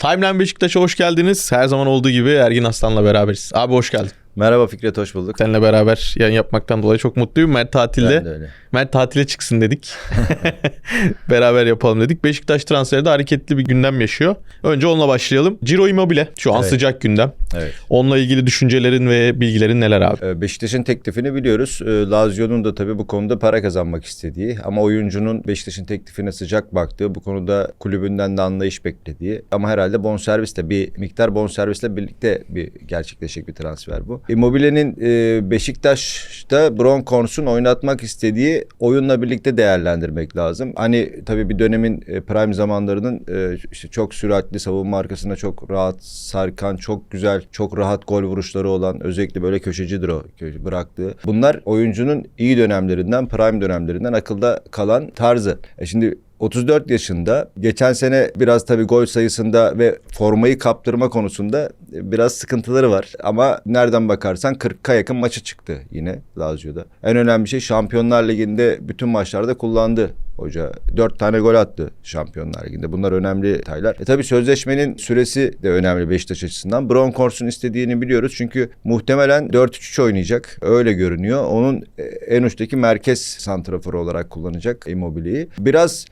Timeline Beşiktaş'a hoş geldiniz. Her zaman olduğu gibi Ergin Aslan'la beraberiz. Abi hoş geldin. Merhaba Fikret hoş bulduk. Seninle beraber yayın yapmaktan dolayı çok mutluyum. Mert tatilde. Ben de öyle. Mert tatile çıksın dedik. beraber yapalım dedik. Beşiktaş transferi de hareketli bir gündem yaşıyor. Önce onunla başlayalım. Ciro Immobile şu an Evet. sıcak gündem. Evet. Onunla ilgili düşüncelerin ve bilgilerin neler abi? Ee, Beşiktaş'ın teklifini biliyoruz. Ee, Lazio'nun da tabii bu konuda para kazanmak istediği ama oyuncunun Beşiktaş'ın teklifine sıcak baktığı, bu konuda kulübünden de anlayış beklediği ama herhalde bonservisle bir miktar bonservisle birlikte bir gerçekleşecek bir transfer bu. Immobile'nin e, Beşiktaş'ta Bronkhorst'un oynatmak istediği oyunla birlikte değerlendirmek lazım. Hani tabii bir dönemin e, prime zamanlarının e, işte çok süratli savunma arkasında çok rahat sarkan, çok güzel, çok rahat gol vuruşları olan özellikle böyle köşecidir o köşe bıraktığı. Bunlar oyuncunun iyi dönemlerinden, prime dönemlerinden akılda kalan tarzı. E şimdi 34 yaşında geçen sene biraz tabii gol sayısında ve formayı kaptırma konusunda biraz sıkıntıları var. Ama nereden bakarsan 40'a yakın maçı çıktı yine Lazio'da. En önemli şey Şampiyonlar Ligi'nde bütün maçlarda kullandı hoca. 4 tane gol attı Şampiyonlar Ligi'nde. Bunlar önemli detaylar. E tabii sözleşmenin süresi de önemli Beşiktaş açısından. Bronkhorst'un istediğini biliyoruz. Çünkü muhtemelen 4-3-3 oynayacak. Öyle görünüyor. Onun e, en uçtaki merkez santraforu olarak kullanacak Immobile'yi. Biraz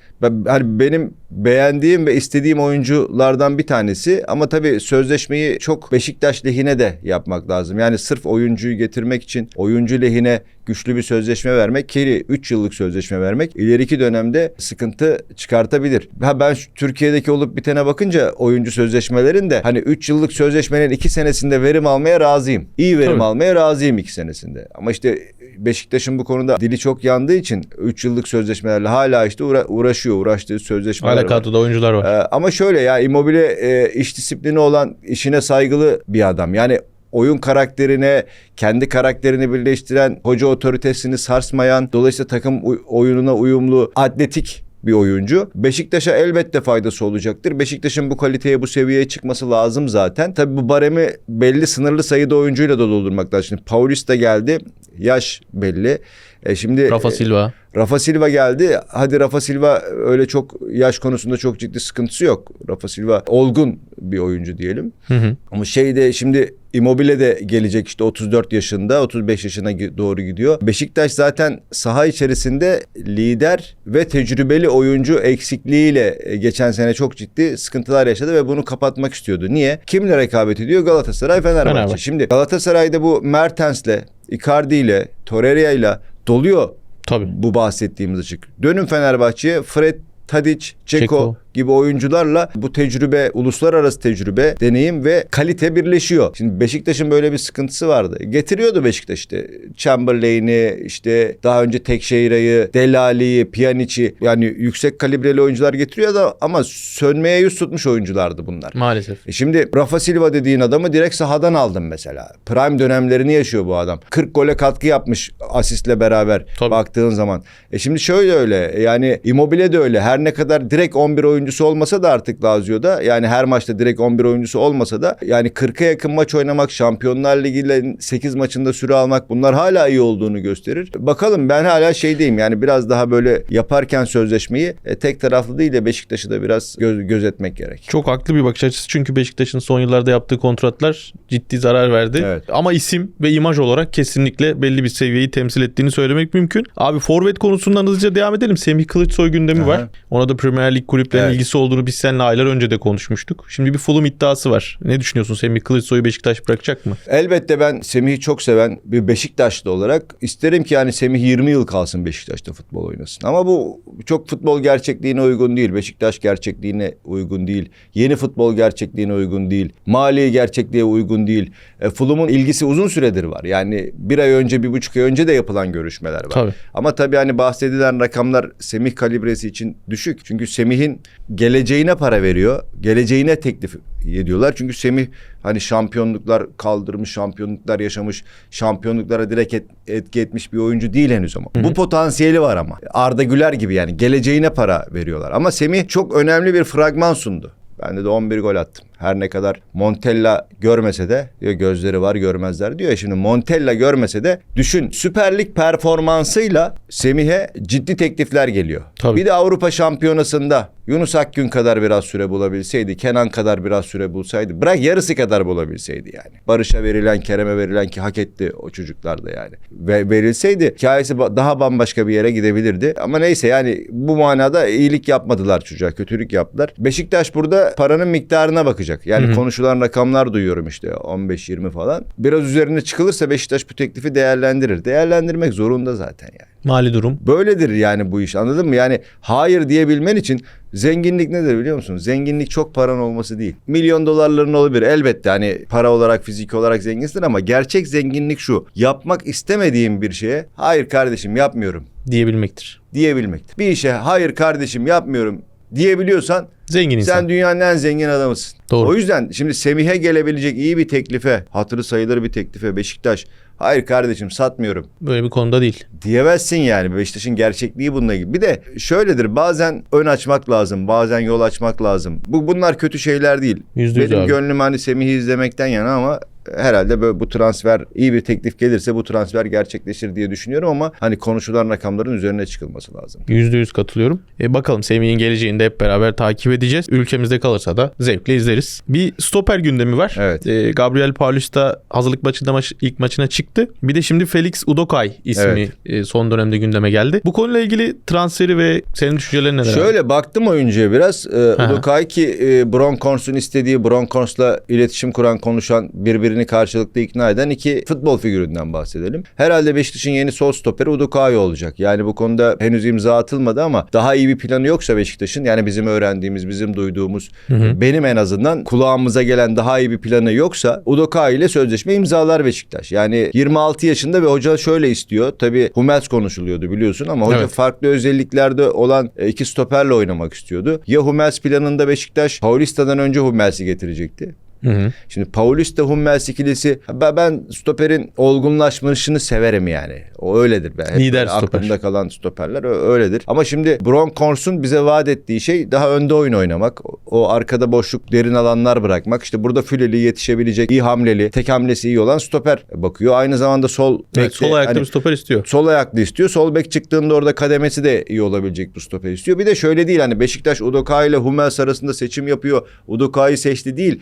hani benim beğendiğim ve istediğim oyunculardan bir tanesi ama tabii sözleşmeyi çok Beşiktaş lehine de yapmak lazım. Yani sırf oyuncuyu getirmek için oyuncu lehine güçlü bir sözleşme vermek ki 3 yıllık sözleşme vermek ileriki dönemde sıkıntı çıkartabilir. Ha ben Türkiye'deki olup bitene bakınca oyuncu sözleşmelerinde hani 3 yıllık sözleşmenin 2 senesinde verim almaya razıyım. İyi verim Tabii. almaya razıyım 2 senesinde. Ama işte Beşiktaş'ın bu konuda dili çok yandığı için 3 yıllık sözleşmelerle hala işte uğra- uğraşıyor. Uğraştığı sözleşmeler Hala var. kadroda oyuncular var. Ee, ama şöyle ya Immobile e, iş disiplini olan işine saygılı bir adam. Yani oyun karakterine, kendi karakterini birleştiren, hoca otoritesini sarsmayan, dolayısıyla takım oyununa uyumlu, atletik bir oyuncu. Beşiktaş'a elbette faydası olacaktır. Beşiktaş'ın bu kaliteye, bu seviyeye çıkması lazım zaten. Tabii bu baremi belli sınırlı sayıda oyuncuyla da doldurmak lazım. Şimdi Paulista geldi. Yaş belli. E şimdi Rafa Silva. Rafa Silva geldi. Hadi Rafa Silva öyle çok yaş konusunda çok ciddi sıkıntısı yok. Rafa Silva olgun bir oyuncu diyelim. Hı hı. Ama şey de şimdi Immobile de gelecek işte 34 yaşında 35 yaşına doğru gidiyor. Beşiktaş zaten saha içerisinde lider ve tecrübeli oyuncu eksikliğiyle e, geçen sene çok ciddi sıkıntılar yaşadı ve bunu kapatmak istiyordu. Niye? Kimle rekabet ediyor? Galatasaray, Fenerbahçe. Fenerbahçe. Şimdi Galatasaray'da bu Mertens'le, Icardi'yle, Torreira'yla doluyor Tabii. bu bahsettiğimiz açık. Dönün Fenerbahçe'ye Fred, Tadic, Ceko Ceko. Gibi oyuncularla bu tecrübe, uluslararası tecrübe, deneyim ve kalite birleşiyor. Şimdi Beşiktaş'ın böyle bir sıkıntısı vardı. Getiriyordu Beşiktaş işte Chamberlain'i, işte daha önce Tekşehir'i, Delali'yi, Pjanic'i yani yüksek kalibreli oyuncular getiriyordu ama sönmeye yüz tutmuş oyunculardı bunlar. Maalesef. E şimdi Rafa Silva dediğin adamı direkt sahadan aldım mesela. Prime dönemlerini yaşıyor bu adam. 40 gole katkı yapmış asistle beraber Tabii. baktığın zaman. E şimdi şöyle öyle yani Immobile de öyle. Her ne kadar direkt 11 oyuncusu olmasa da artık Lazio'da yani her maçta direkt 11 oyuncusu olmasa da yani 40'a yakın maç oynamak, Şampiyonlar Ligi'yle 8 maçında süre almak bunlar hala iyi olduğunu gösterir. Bakalım ben hala şeydeyim yani biraz daha böyle yaparken sözleşmeyi e, tek taraflı değil de Beşiktaş'ı da biraz göz, gözetmek gerek. Çok haklı bir bakış açısı çünkü Beşiktaş'ın son yıllarda yaptığı kontratlar ciddi zarar verdi. Evet. Ama isim ve imaj olarak kesinlikle belli bir seviyeyi temsil ettiğini söylemek mümkün. Abi forvet konusundan hızlıca devam edelim. Semih Kılıçsoy gündemi Aha. var. Ona da Premier Lig kulüplerinin Evet. ilgisi olduğunu biz seninle aylar önce de konuşmuştuk. Şimdi bir Fulham iddiası var. Ne düşünüyorsun? Semih Kılıçsoy'u Beşiktaş bırakacak mı? Elbette ben Semih'i çok seven bir Beşiktaşlı olarak isterim ki yani Semih 20 yıl kalsın Beşiktaş'ta futbol oynasın. Ama bu çok futbol gerçekliğine uygun değil. Beşiktaş gerçekliğine uygun değil. Yeni futbol gerçekliğine uygun değil. Mali gerçekliğe uygun değil. E, Fulham'ın ilgisi uzun süredir var. Yani bir ay önce, bir buçuk ay önce de yapılan görüşmeler var. Tabii. Ama tabii hani bahsedilen rakamlar Semih kalibresi için düşük. Çünkü Semih'in geleceğine para veriyor. Geleceğine teklif ediyorlar. Çünkü Semih hani şampiyonluklar kaldırmış, şampiyonluklar yaşamış, şampiyonluklara direkt et- etki etmiş bir oyuncu değil henüz ama. Bu potansiyeli var ama. Arda Güler gibi yani geleceğine para veriyorlar. Ama Semih çok önemli bir fragman sundu. Ben de 11 gol attım. Her ne kadar Montella görmese de diyor gözleri var görmezler diyor ya şimdi Montella görmese de düşün Süper Lig performansıyla Semih'e ciddi teklifler geliyor. Tabii. Bir de Avrupa Şampiyonası'nda Yunus Akgün kadar biraz süre bulabilseydi, Kenan kadar biraz süre bulsaydı, bırak yarısı kadar bulabilseydi yani. Barış'a verilen, Kerem'e verilen ki hak etti o çocuklar da yani. Ve verilseydi hikayesi daha bambaşka bir yere gidebilirdi. Ama neyse yani bu manada iyilik yapmadılar çocuğa, kötülük yaptılar. Beşiktaş burada paranın miktarına bakacak. Yani konuşulan rakamlar duyuyorum işte 15-20 falan. Biraz üzerine çıkılırsa Beşiktaş bu teklifi değerlendirir. Değerlendirmek zorunda zaten yani. Mali durum. Böyledir yani bu iş anladın mı? Yani hayır diyebilmen için zenginlik nedir biliyor musun? Zenginlik çok paran olması değil. Milyon dolarların olabilir elbette hani para olarak fiziki olarak zenginsin ama gerçek zenginlik şu. Yapmak istemediğin bir şeye hayır kardeşim yapmıyorum diyebilmektir. diyebilmektir. Bir işe hayır kardeşim yapmıyorum diyebiliyorsan Zengin insan. sen dünyanın en zengin adamısın. Doğru. O yüzden şimdi Semih'e gelebilecek iyi bir teklife, hatırı sayılır bir teklife Beşiktaş hayır kardeşim satmıyorum Böyle bir konuda değil. diyemezsin yani. Beşiktaş'ın gerçekliği bununla gibi. Bir de şöyledir bazen ön açmak lazım. Bazen yol açmak lazım. Bu bunlar kötü şeyler değil. Yüzde yüz Benim abi. gönlüm hani Semih'i izlemekten yana ama herhalde böyle bu transfer iyi bir teklif gelirse bu transfer gerçekleşir diye düşünüyorum ama hani konuşulan rakamların üzerine çıkılması lazım. %100 katılıyorum. E bakalım Semih'in geleceğini de hep beraber takip edeceğiz. Ülkemizde kalırsa da zevkle izleriz. Bir stoper gündemi var. Evet. E, Gabriel Paulus da hazırlık maçında maç, ilk maçına çıktı. Bir de şimdi Felix Udokay ismi Evet. e, son dönemde gündeme geldi. Bu konuyla ilgili transferi ve senin düşüncelerin neler? abi? Şöyle baktım oyuncuya biraz. Aha. Udokay ki e, Bronkhorst'un istediği Bronkhorst'la iletişim kuran, konuşan, birbirini karşılıklı ikna eden iki futbol figüründen bahsedelim. Herhalde Beşiktaş'ın yeni sol stoperi Udokay olacak. Yani bu konuda henüz imza atılmadı ama daha iyi bir planı yoksa Beşiktaş'ın yani bizim öğrendiğimiz, bizim duyduğumuz, benim en azından kulağımıza gelen daha iyi bir planı yoksa Udokay ile sözleşme imzalar Beşiktaş. Yani 26 yaşında ve hoca şöyle istiyor. Tabii Hummels konuşuluyordu biliyorsun ama hoca Evet. farklı özelliklerde olan e, iki stoperle oynamak istiyordu. Ya Hummels planında Beşiktaş Paulista'dan önce Hummels'i getirecekti. Hı hı. Şimdi Paulista Hummels ikilisi ben, stoperin olgunlaşmışını severim yani. O öyledir. Ben hep Lider stoper. Aklımda kalan stoperler öyledir. Ama şimdi Bronkhorst'un bize vaat ettiği şey daha önde oyun oynamak. O- arkada boşluk derin alanlar bırakmak. İşte burada füleli yetişebilecek iyi hamleli tek hamlesi iyi olan stoper bakıyor. Aynı zamanda sol Evet, bekte sol ayakta hani bir stoper istiyor. Sol ayaklı istiyor. Sol bek çıktığında orada kademesi de iyi olabilecek bir stoper istiyor. Bir de şöyle değil hani Beşiktaş Udokay ile Hummels arasında seçim yapıyor. Udokay'ı seçti değil.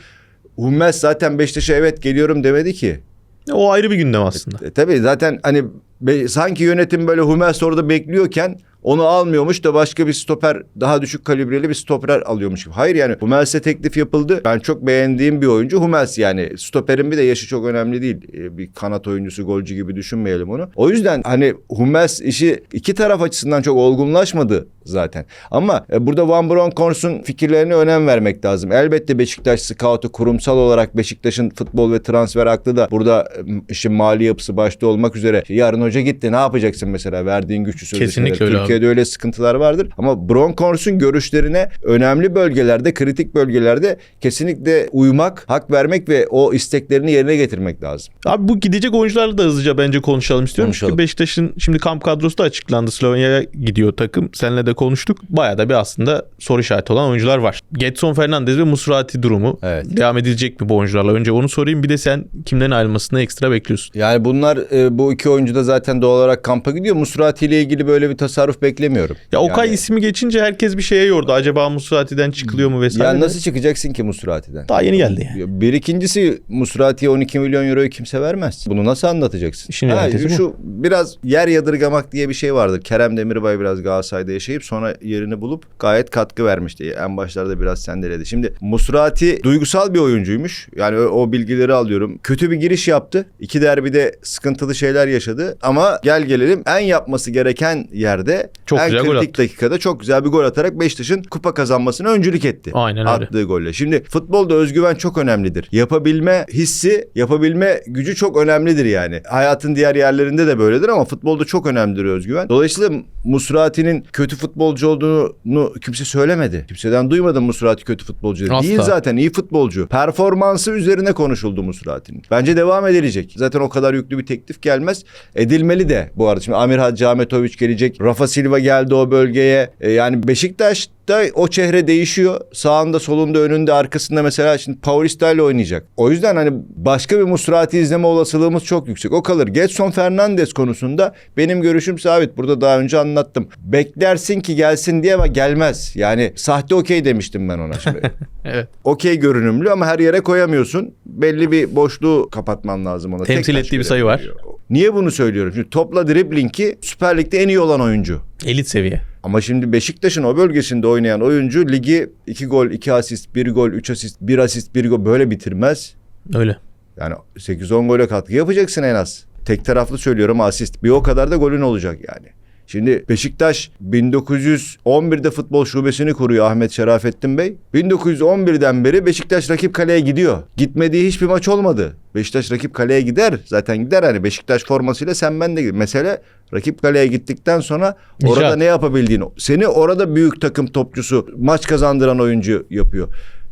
Hummels zaten Beşiktaş'a evet geliyorum demedi ki. O ayrı bir gündem aslında. E, tabii zaten hani be- sanki yönetim böyle Hummels orada bekliyorken onu almıyormuş da başka bir stoper daha düşük kalibreli bir stoper alıyormuş gibi. Hayır yani Hummels'e teklif yapıldı. Ben çok beğendiğim bir oyuncu Hummels yani. Stoperin bir de yaşı çok önemli değil. E, Bir kanat oyuncusu, golcü gibi düşünmeyelim onu. O yüzden hani Hummels işi iki taraf açısından çok olgunlaşmadı zaten. Ama e, burada Van Bronckhorst'un fikirlerine önem vermek lazım. Elbette Beşiktaş scout'u kurumsal olarak Beşiktaş'ın futbol ve transfer aklı da burada e, işin mali yapısı başta olmak üzere yarın hoca gitti ne yapacaksın mesela verdiğin güçlü sözleşmeler. Kesinlikle öyle abi. Türkiye'de öyle sıkıntılar vardır. Ama Bronckhorst'un görüşlerine önemli bölgelerde, kritik bölgelerde kesinlikle uymak, hak vermek ve o isteklerini yerine getirmek lazım. Abi bu gidecek oyuncularla da hızlıca bence konuşalım istiyorum. Konuşalım. Çünkü Beşiktaş'ın şimdi kamp kadrosu da açıklandı. Slovenya'ya gidiyor takım. Seninle de konuştuk. Bayağı da bir aslında soru işareti olan oyuncular var. Getson Fernandez ve Musrati durumu. Evet. Devam edilecek mi bu oyuncularla? Önce onu sorayım. Bir de sen kimlerin ayrılmasını ekstra bekliyorsun? Yani bunlar e, bu iki oyuncu da zaten doğal olarak kampa gidiyor. Musrati ile ilgili böyle bir tasarruf beklemiyorum. Ya Okay Yani- ismi geçince herkes bir şeye yordu. Acaba Musrati'den çıkılıyor mu vesaire. Ya nasıl çıkacaksın ki Musrati'den? Daha yeni geldi yani. Bir ikincisi Musrati'ye 12 milyon euroyu kimse vermez. Bunu nasıl anlatacaksın? İşin bu. şu biraz yer yadırgamak diye bir şey vardır. Kerem Demirbay biraz Galatasaray'da yaşayıp sonra yerini bulup gayet katkı vermişti. En başlarda biraz sendeledi. Şimdi Musrati duygusal bir oyuncuymuş. Yani o, o bilgileri alıyorum. Kötü bir giriş yaptı. İki derbide sıkıntılı şeyler yaşadı. Ama gel gelelim en yapması gereken yerde Çok en güzel gol kritik attı. dakikada çok güzel bir gol atarak Beşiktaş'ın kupa kazanmasına öncülük etti. Aynen öyle. Attığı golle. Şimdi futbolda özgüven çok önemlidir. Yapabilme hissi, yapabilme gücü çok önemlidir yani. Hayatın diğer yerlerinde de böyledir ama futbolda çok önemlidir özgüven. Dolayısıyla Musrati'nin kötü futbolcu olduğunu kimse söylemedi. Kimseden duymadım Musrati kötü futbolcu. Asla. Değil zaten iyi futbolcu. Performansı üzerine konuşuldu Musrati'nin. Bence devam edilecek. Zaten o kadar yüklü bir teklif gelmez. Edilmeli de bu arada. Şimdi Amir Hacı Ahmetoviç gelecek. Rafa Silva geldi o bölgeye. E, yani Beşiktaş'ta o çehre değişiyor. Sağında, solunda, önünde, arkasında mesela şimdi Paulista ile oynayacak. O yüzden hani başka bir Musrati izleme olasılığımız çok yüksek. O kalır. Getson Fernandes konusunda benim görüşüm sabit. Burada daha önce anlattım. Beklersin ki gelsin diye ama gelmez. Yani sahte okey demiştim ben ona şimdi. Evet. okey görünümlü ama her yere koyamıyorsun. Belli bir boşluğu kapatman lazım ona. Temsil Tek ettiği bir sayı var. görebiliyor. Niye bunu söylüyorum? Şimdi topla driblingi Süper Lig'de en iyi olan oyuncu. Elit seviye. Ama şimdi Beşiktaş'ın o bölgesinde oynayan oyuncu ligi 2 gol, 2 asist, 1 gol, 3 asist, 1 asist, 1 gol böyle bitirmez. Öyle. Yani 8-10 gole katkı yapacaksın en az. Tek taraflı söylüyorum asist. Bir o kadar da golün olacak yani. Şimdi Beşiktaş 1911'de futbol şubesini kuruyor Ahmet Şerafettin Bey. 1911'den beri Beşiktaş rakip kaleye gidiyor. Gitmediği hiçbir maç olmadı. Beşiktaş rakip kaleye gider. Zaten gider hani Beşiktaş formasıyla sen ben de gider. Mesele rakip kaleye gittikten sonra orada İcraat. ne yapabildiğini. Seni orada büyük takım topçusu maç kazandıran oyuncu yapıyor.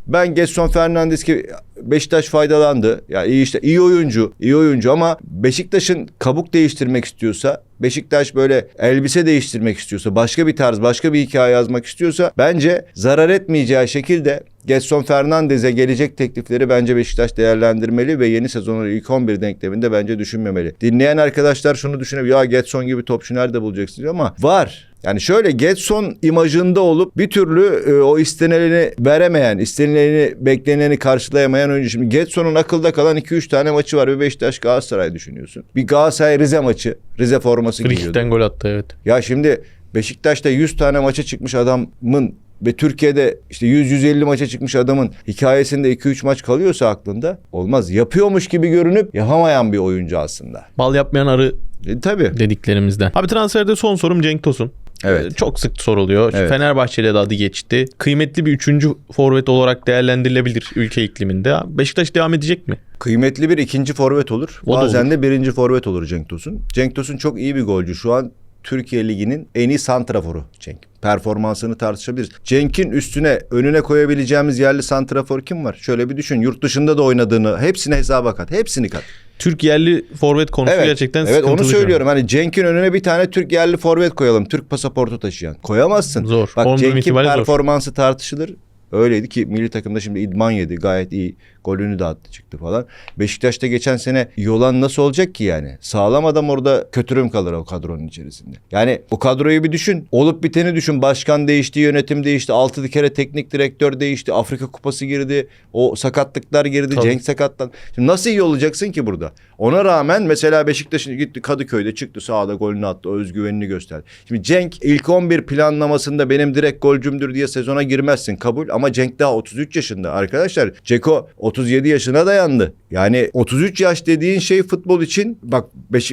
Ben Getson Fernandes ki Beşiktaş faydalandı. Ya iyi işte iyi oyuncu, iyi oyuncu ama Beşiktaş'ın kabuk değiştirmek istiyorsa, Beşiktaş böyle elbise değiştirmek istiyorsa, başka bir tarz, başka bir hikaye yazmak istiyorsa bence zarar etmeyeceği şekilde Getson Fernandez'e gelecek teklifleri bence Beşiktaş değerlendirmeli ve yeni sezonun ilk 11 denkleminde bence düşünmemeli. Dinleyen arkadaşlar şunu düşünebiliyor. Ya Getson gibi topçu nerede bulacaksın ama var. Yani şöyle Getson imajında olup bir türlü e, o istenileni veremeyen, istenileni bekleneni karşılayamayan oyuncu. Şimdi Getson'un akılda kalan 2-3 tane maçı var. Bir Beşiktaş Galatasaray düşünüyorsun. Bir Galatasaray Rize maçı. Rize forması giyiyordu. Gol attı evet. Ya şimdi Beşiktaş'ta 100 tane maça çıkmış adamın ve Türkiye'de işte 100-150 maça çıkmış adamın hikayesinde 2-3 maç kalıyorsa aklında olmaz. Yapıyormuş gibi görünüp yapamayan bir oyuncu aslında. Bal yapmayan arı E, tabii. dediklerimizden. Abi transferde son sorum Cenk Tosun. Evet. Çok sık soruluyor. Evet. Fenerbahçe'yle de adı geçti. Kıymetli bir üçüncü forvet olarak değerlendirilebilir ülke ikliminde. Beşiktaş devam edecek mi? Kıymetli bir ikinci forvet olur. O Bazen de birinci forvet olur Cenk Tosun. Cenk Tosun çok iyi bir golcü. Şu an Türkiye Ligi'nin en iyi santraforu Cenk. Performansını tartışabiliriz. Cenk'in üstüne önüne koyabileceğimiz yerli santrafor kim var? Şöyle bir düşün. Yurt dışında da oynadığını hepsini hesaba kat. Hepsini kat. Türk yerli forvet konusu gerçekten evet sıkıntılı. onu söylüyorum. Hani Cenk'in önüne bir tane Türk yerli forvet koyalım. Türk pasaportu taşıyan. Koyamazsın. Zor. Bak Cenk'in itibariyle zor. performansı tartışılır. Öyleydi ki milli takımda şimdi idman yedi. Gayet iyi. Golünü de attı çıktı falan. Beşiktaş'ta geçen sene yolan nasıl olacak ki yani? Sağlam adam orada kötürüm kalır o kadronun içerisinde. Yani o kadroyu bir düşün. Olup biteni düşün. Başkan değişti, yönetim değişti. Altı kere teknik direktör değişti. Afrika kupası girdi. O sakatlıklar girdi. Tabii. Cenk sakatlan. Şimdi nasıl iyi olacaksın ki burada? Ona rağmen mesela Beşiktaş'ın gitti Kadıköy'de çıktı sahada golünü attı. Özgüvenini gösterdi. Şimdi Cenk ilk 11 planlamasında benim direkt golcümdür diye sezona girmezsin kabul. Ama Cenk daha 33 yaşında. Arkadaşlar Ceko 37 yaşına dayandı. Yani 33 yaş dediğin şey futbol için bak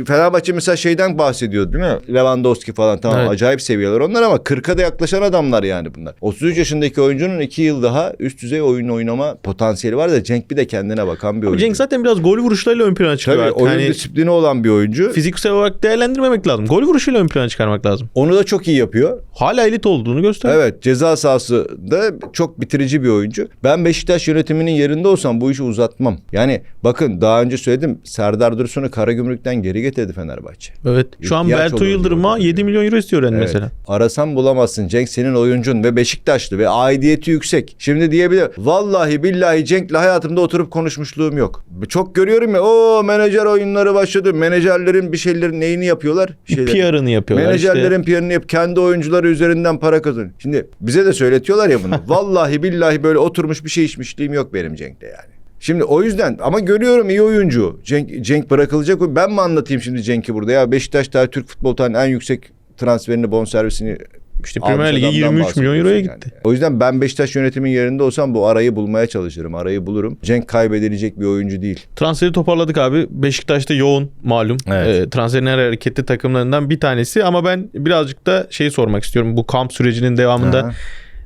Fenerbahçe mesela şeyden bahsediyor değil mi? Lewandowski falan tamam Evet. acayip seviyeler onlar ama 40'a da yaklaşan adamlar yani bunlar. 33 yaşındaki oyuncunun 2 yıl daha üst düzey oyun oynama potansiyeli var da Cenk bir de kendine bakan bir Abi oyuncu. Cenk zaten biraz gol vuruşlarıyla ön plana çıkıyor Tabii artık. oyun Yani disiplini olan bir oyuncu. fiziksel olarak değerlendirmemek lazım. Gol vuruşuyla ön plana çıkarmak lazım. Onu da çok iyi yapıyor. Hala elit olduğunu gösteriyor. Evet ceza sahası da çok bitirici bir oyuncu. Ben Beşiktaş yönetiminin yerinde olsam bu işi uzatmam. Yani bakın daha önce söyledim Serdar Dursun'u Karagümrük'ten geri getirdi Fenerbahçe. Evet. Şu an İhtiyaç olur Yıldırım'a diyor. 7 milyon euro istiyor Evet. mesela. Arasan bulamazsın. Cenk senin oyuncun ve Beşiktaşlı ve aidiyeti yüksek. Şimdi diyebilir. Vallahi billahi Cenk'le hayatımda oturup konuşmuşluğum yok. Çok görüyorum ya o menajer oyunları başladı. Menajerlerin bir şeylerin neyini yapıyorlar? PR'ını yapıyorlar işte. Menajerlerin PR'ını yap kendi oyuncuları üzerinden para kazanıyor. Şimdi bize de söyletiyorlar ya bunu. Vallahi billahi böyle oturmuş bir şey içmişliğim yok benim Cenk'te yani. Şimdi o yüzden ama görüyorum iyi oyuncu. Cenk, Cenk bırakılacak. Ben mi anlatayım şimdi Cenk'i burada ya? Beşiktaş daha Türk futbol tarihinin en yüksek transferini bonservisini İşte Premier Lig'e adamdan 23 milyon euroya yani. gitti. O yüzden ben Beşiktaş yönetimin yerinde olsam bu arayı bulmaya çalışırım. Arayı bulurum. Cenk kaybedilecek bir oyuncu değil. Transferi toparladık abi. Beşiktaş'ta yoğun malum. Evet. Ee, transferin en hareketli takımlarından bir tanesi ama ben birazcık da şey sormak istiyorum. Bu kamp sürecinin devamında Aha.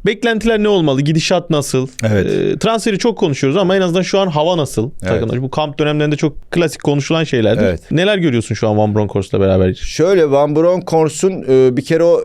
Beklentiler ne olmalı? Gidişat nasıl? Evet. Ee, transferi çok konuşuyoruz ama en azından şu an hava nasıl? Evet. Takımlar. Bu kamp dönemlerinde çok klasik konuşulan şeylerdir. Evet. Neler görüyorsun şu an Van Bronckhorst'la beraber? Şöyle Van Bronckhorst'un e, bir kere o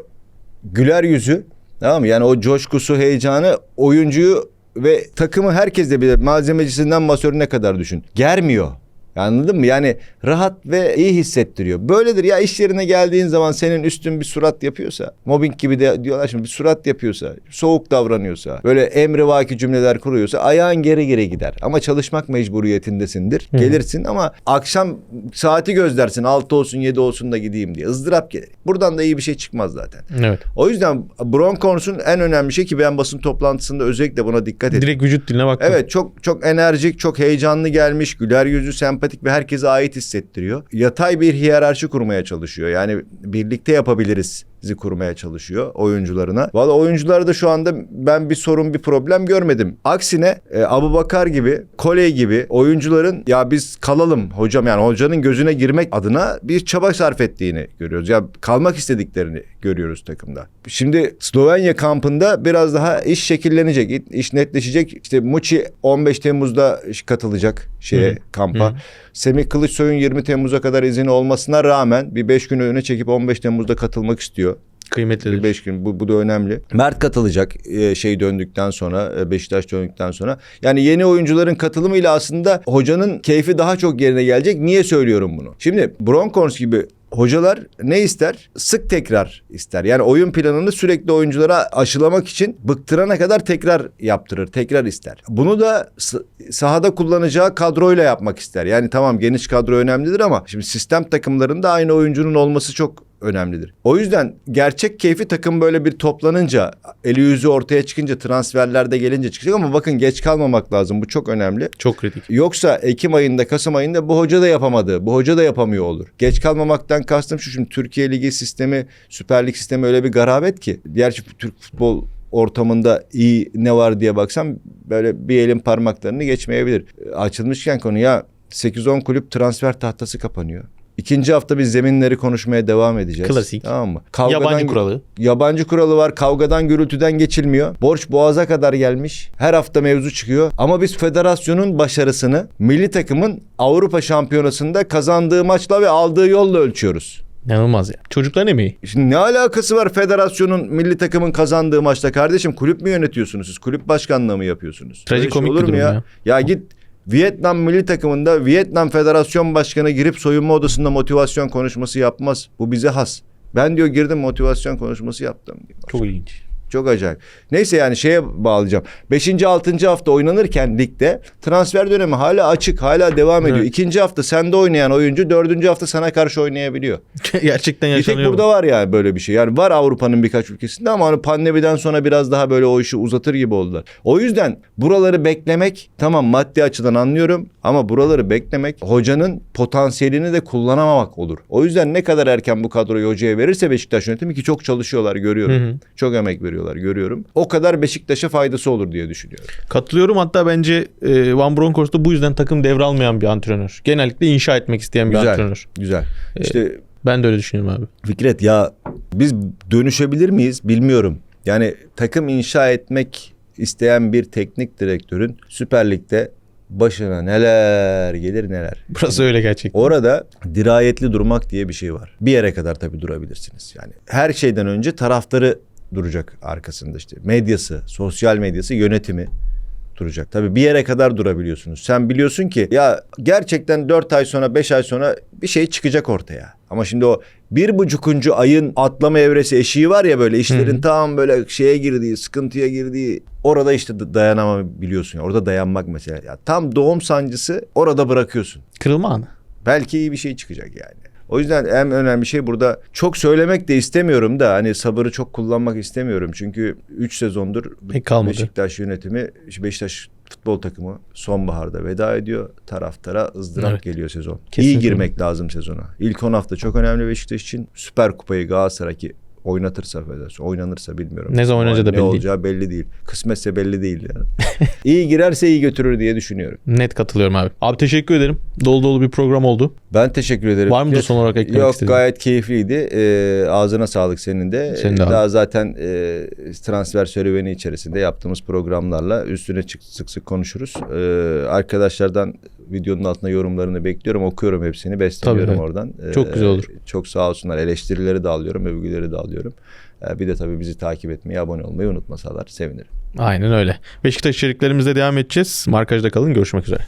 güler yüzü tamam mı? Yani o coşkusu, heyecanı oyuncuyu ve takımı herkes de bilir. Malzemecisinden masörüne kadar düşün. Germiyor. Anladın mı? Yani rahat ve iyi hissettiriyor. Böyledir ya iş yerine geldiğin zaman senin üstün bir surat yapıyorsa, mobbing gibi de diyorlar şimdi bir surat yapıyorsa, soğuk davranıyorsa, böyle emrivaki cümleler kuruyorsa ayağın geri geri gider. Ama çalışmak mecburiyetindesindir. Gelirsin ama akşam saati gözlersin 6 olsun 7 olsun da gideyim diye. ızdırap gelir. Buradan da iyi bir şey çıkmaz zaten. Evet. O yüzden Broncors'un en önemli şey ki ben basın toplantısında özellikle buna dikkat ettim. Direkt vücut diline baktım. Evet çok çok enerjik, çok heyecanlı gelmiş, güler yüzü, sempatik ve herkese ait hissettiriyor. Yatay bir hiyerarşi kurmaya çalışıyor. Yani birlikte yapabiliriz bizi kurmaya çalışıyor oyuncularına. Valla oyuncularda şu anda ben bir sorun bir problem görmedim. Aksine e, Abu Bakar gibi, Kole gibi oyuncuların ya biz kalalım hocam yani hocanın gözüne girmek adına bir çaba sarf ettiğini görüyoruz. Ya kalmak istediklerini görüyoruz takımda. Şimdi Slovenya kampında biraz daha iş şekillenecek, iş netleşecek. İşte Muçi 15 Temmuz'da katılacak şeye Hı hı. kampa. Hı. Semih Kılıçsoy'un 20 Temmuz'a kadar izini olmasına rağmen bir 5 gün öne çekip 15 Temmuz'da katılmak istiyor. Kıymetlidir. 5 gün bu, bu da önemli. Mert katılacak e, şey döndükten sonra e, Beşiktaş döndükten sonra. Yani yeni oyuncuların katılımıyla aslında hocanın keyfi daha çok yerine gelecek. Niye söylüyorum bunu? Şimdi Broncos gibi Hocalar ne ister? Sık tekrar ister. Yani oyun planını sürekli oyunculara aşılamak için bıktırana kadar tekrar yaptırır, tekrar ister. Bunu da sahada kullanacağı kadroyla yapmak ister. Yani tamam geniş kadro önemlidir ama şimdi sistem takımlarında aynı oyuncunun olması çok önemlidir. O yüzden gerçek keyfi takım böyle bir toplanınca, eli yüzü ortaya çıkınca, transferlerde gelince çıkacak ama bakın geç kalmamak lazım. Bu çok önemli. Çok kritik. Yoksa Ekim ayında, Kasım ayında bu hoca da yapamadı. Bu hoca da yapamıyor olur. Geç kalmamaktan kastım şu şimdi Türkiye Ligi sistemi, Süper Lig sistemi öyle bir garabet ki. Gerçi Türk futbol ortamında iyi ne var diye baksam böyle bir elin parmaklarını geçmeyebilir. Açılmışken konu ya 8-10 kulüp transfer tahtası kapanıyor. İkinci hafta biz zeminleri konuşmaya devam edeceğiz. Klasik. Tamam mı? Yabancı kuralı. Yabancı kuralı var. Kavgadan gürültüden geçilmiyor. Borç boğaza kadar gelmiş. Her hafta mevzu çıkıyor. Ama biz federasyonun başarısını milli takımın Avrupa Şampiyonası'nda kazandığı maçla ve aldığı yolla ölçüyoruz. İnanılmaz ya. Çocukların emeği. Şimdi ne alakası var federasyonun milli takımın kazandığı maçta kardeşim? Kulüp mü yönetiyorsunuz siz? Kulüp başkanlığı mı yapıyorsunuz? Trajikomik şey olur bir mu durum ya? ya. Ya git Vietnam milli takımında Vietnam Federasyon Başkanı girip soyunma odasında motivasyon konuşması yapmaz. Bu bize has. Ben diyor girdim motivasyon konuşması yaptım. Çok ilginç. Çok acayip. Neyse yani şeye bağlayacağım. 5. 6. hafta oynanırken ligde transfer dönemi hala açık, hala devam ediyor. Evet. İkinci hafta sende oynayan oyuncu dördüncü hafta sana karşı oynayabiliyor. Gerçekten Bir tek yaşanıyor. bu. burada var yani böyle bir şey. Yani var Avrupa'nın birkaç ülkesinde ama hani pandemiden sonra biraz daha böyle o işi uzatır gibi oldular. O yüzden buraları beklemek tamam maddi açıdan anlıyorum ama buraları beklemek hocanın potansiyelini de kullanamamak olur. O yüzden ne kadar erken bu kadroyu hocaya verirse Beşiktaş yönetimi ki çok çalışıyorlar görüyorum. Hı hı. Çok emek veriyorlar görüyorum. O kadar Beşiktaş'a faydası olur diye düşünüyorum. Katılıyorum. Hatta bence e, Van Bronckhorst da bu yüzden takım devralmayan bir antrenör. Genellikle inşa etmek isteyen bir Güzel. antrenör. Güzel. İşte Ben de öyle düşünüyorum abi. Fikret ya biz dönüşebilir miyiz bilmiyorum. Yani takım inşa etmek isteyen bir teknik direktörün Süper Lig'de başına neler gelir neler. Burası öyle gerçekten. Orada dirayetli durmak diye bir şey var. Bir yere kadar tabii durabilirsiniz. Yani her şeyden önce taraftarı duracak arkasında işte. Medyası, sosyal medyası, yönetimi duracak. Tabii bir yere kadar durabiliyorsunuz. Sen biliyorsun ki ya gerçekten 4 ay sonra 5 ay sonra bir şey çıkacak ortaya. Ama şimdi o bir buçukuncu ayın atlama evresi eşiği var ya böyle işlerin Hı tam böyle şeye girdiği, sıkıntıya girdiği orada işte dayanamabiliyorsun. Orada dayanmak mesela. Ya tam doğum sancısı orada bırakıyorsun Kırılma anı. belki iyi bir şey çıkacak yani. O yüzden en önemli şey burada çok söylemek de istemiyorum da hani sabırı çok kullanmak istemiyorum. Çünkü 3 sezondur kalmadı. Beşiktaş yönetimi Beşiktaş futbol takımı sonbaharda veda ediyor. Taraftara ızdırap Evet. geliyor sezon. Kesinlikle. İyi girmek lazım sezona. İlk 10 hafta çok önemli Beşiktaş için. Süper Kupayı Galatasaray ki oynatırsa federasyon, oynanırsa bilmiyorum. Ne zaman da ne belli değil. olacağı belli değil. Kısmetse belli değil yani. iyi girerse iyi götürür diye düşünüyorum. Net katılıyorum abi. Abi teşekkür ederim. Dolu dolu bir program oldu. Ben teşekkür ederim. Var mıdır Fikret. son olarak eklemek Yok istediğin? gayet keyifliydi. Ee, ağzına sağlık senin de. Senin de Ee, abi. Daha zaten e, transfer serüveni içerisinde yaptığımız programlarla üstüne çık, sık sık konuşuruz. Ee, arkadaşlardan videonun altına yorumlarını bekliyorum. Okuyorum hepsini. Besleniyorum Tabii, evet. oradan. Ee, Çok güzel olur. Çok sağ olsunlar. Eleştirileri de alıyorum. Övgüleri de alıyorum. Ee, bir de tabii bizi takip etmeyi, abone olmayı unutmasalar sevinirim. Aynen öyle. Beşiktaş içeriklerimizde devam edeceğiz. Markajda kalın. Görüşmek üzere.